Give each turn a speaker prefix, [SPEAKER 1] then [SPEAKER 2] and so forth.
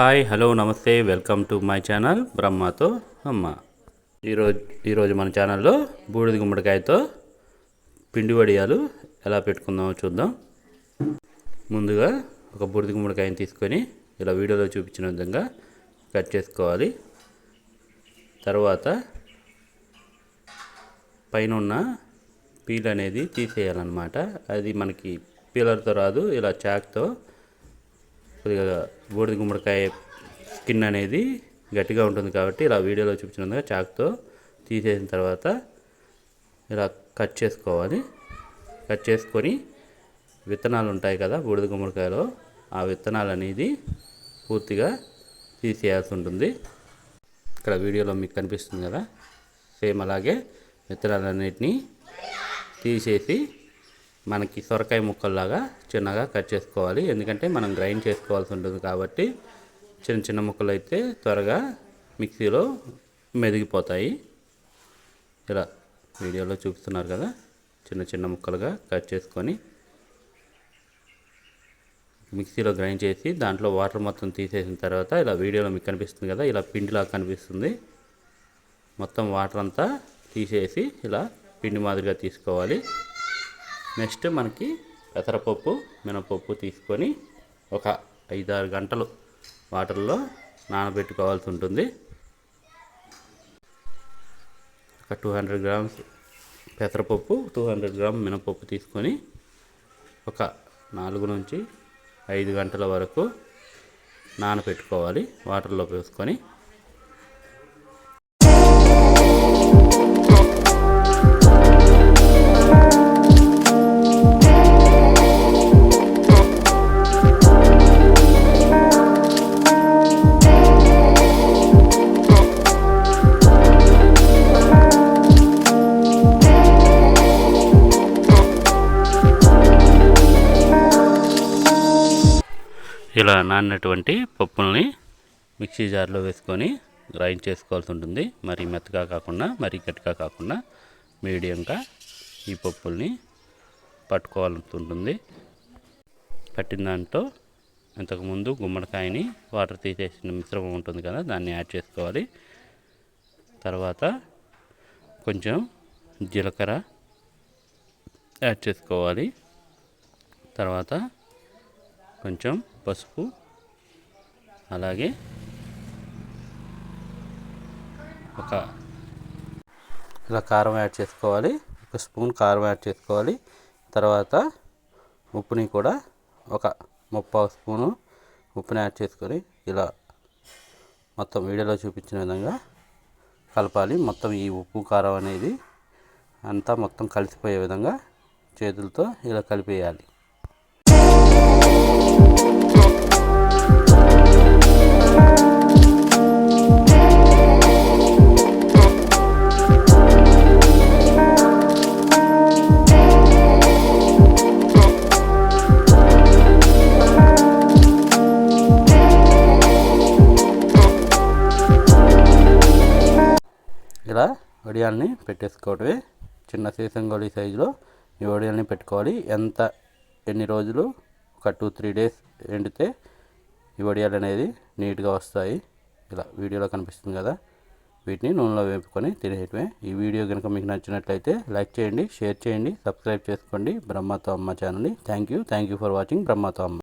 [SPEAKER 1] Hi hello నమస్తే welcome to my channel బ్రహ్మతో అమ్మ. ఈరోజు ఈరోజు మన ఛానల్లో బూడిద గుమ్మడికాయతో పిండి వడియాలు ఎలా పెట్టుకుందామో చూద్దాం. ముందుగా ఒక బూడిద గుమ్మడికాయని తీసుకొని ఇలా వీడియోలో చూపించిన విధంగా కట్ చేసుకోవాలి. తర్వాత పైన ఉన్న పీల్ అనేది తీసేయాలన్నమాట. అది మనకి పీలర్తో రాదు ఇలా చాక్తో కొద్దిగా బూడిద గుమ్మడికాయ స్కిన్ అనేది గట్టిగా ఉంటుంది కాబట్టి ఇలా వీడియోలో చూపించినందుగా చాక్తో తీసేసిన తర్వాత ఇలా కట్ చేసుకోవాలి. కట్ చేసుకొని విత్తనాలు ఉంటాయి కదా బూడిద గుమ్మడికాయలో ఆ విత్తనాలు అనేది పూర్తిగా తీసేయాల్సి ఉంటుంది. ఇక్కడ వీడియోలో మీకు కనిపిస్తుంది కదా? సేమ్ అలాగే విత్తనాలన్నిటినీ తీసేసి మనకి సొరకాయ ముక్కల్లాగా చిన్నగా కట్ చేసుకోవాలి. ఎందుకంటే మనం గ్రైండ్ చేసుకోవాల్సి ఉంటుంది కాబట్టి చిన్న చిన్న ముక్కలు అయితే త్వరగా మిక్సీలో మెదిగిపోతాయి. ఇలా వీడియోలో చూపిస్తున్నారు కదా చిన్న చిన్న ముక్కలుగా కట్ చేసుకొని మిక్సీలో గ్రైండ్ చేసి దాంట్లో వాటర్ మొత్తం తీసేసిన తర్వాత ఇలా వీడియోలో మీకు కనిపిస్తుంది కదా ఇలా పిండిలా కనిపిస్తుంది. మొత్తం వాటర్ అంతా తీసేసి ఇలా పిండి మాదిరిగా తీసుకోవాలి. నెక్స్ట్ మనకి పెసరపప్పు మినపప్పు తీసుకొని ఒక ఐదారు గంటలు వాటర్లో నానబెట్టుకోవాల్సి ఉంటుంది. ఒక టూ హండ్రెడ్ గ్రామ్స్ పెసరపప్పు టూ హండ్రెడ్ గ్రామ్ మినపప్పు తీసుకొని ఒక నాలుగు నుంచి ఐదు గంటల వరకు నానబెట్టుకోవాలి వాటర్లో వేసుకొని ఇలా నానినటువంటి పప్పుల్ని మిక్సీ జార్లో వేసుకొని గ్రైండ్ చేసుకోవాల్సి ఉంటుంది. మరి మెత్తగా కాకుండా మరి గట్టిగా కాకుండా మీడియంగా ఈ పప్పుల్ని పట్టుకోవాల్సి ఉంటుంది. పట్టిన దాంట్లో ఇంతకుముందు గుమ్మడికాయని వాటర్ తీసేసిన మిశ్రమం ఉంటుంది కదా దాన్ని యాడ్ చేసుకోవాలి. తర్వాత కొంచెం జీలకర్ర యాడ్ చేసుకోవాలి. తర్వాత కొంచెం పసుపు అలాగే ఒక ఇలా కారం యాడ్ చేసుకోవాలి ఒక స్పూన్ కారం యాడ్ చేసుకోవాలి. తర్వాత ఉప్పుని కూడా ఒక ముప్పావు స్పూను ఉప్పుని యాడ్ చేసుకొని ఇలా మొత్తం వీడియోలో చూపించిన విధంగా కలపాలి. మొత్తం ఈ ఉప్పు కారం అనేది అంతా మొత్తం కలిసిపోయే విధంగా చేతులతో ఇలా కలిపేయాలి. ఇలా వడియాల్ని పెట్టేసుకోవడమే చిన్న సీసంగోళి సైజులో ఈ వడియాల్ని పెట్టుకోవాలి. ఎంత ఎన్ని రోజులు? ఒక టూ త్రీ డేస్ ఎండితే ఈ వడియాలు అనేది నీట్గా వస్తాయి. ఇలా వీడియోలో కనిపిస్తుంది కదా. వీటిని నూనెలో వేపుకొని తినేయటమే. ఈ వీడియో కనుక మీకు నచ్చినట్లయితే లైక్ చేయండి షేర్ చేయండి సబ్స్క్రైబ్ చేసుకోండి. బ్రహ్మతో అమ్మ ఛానల్ని. Thank you. Thank you for watching బ్రహ్మతో అమ్మ.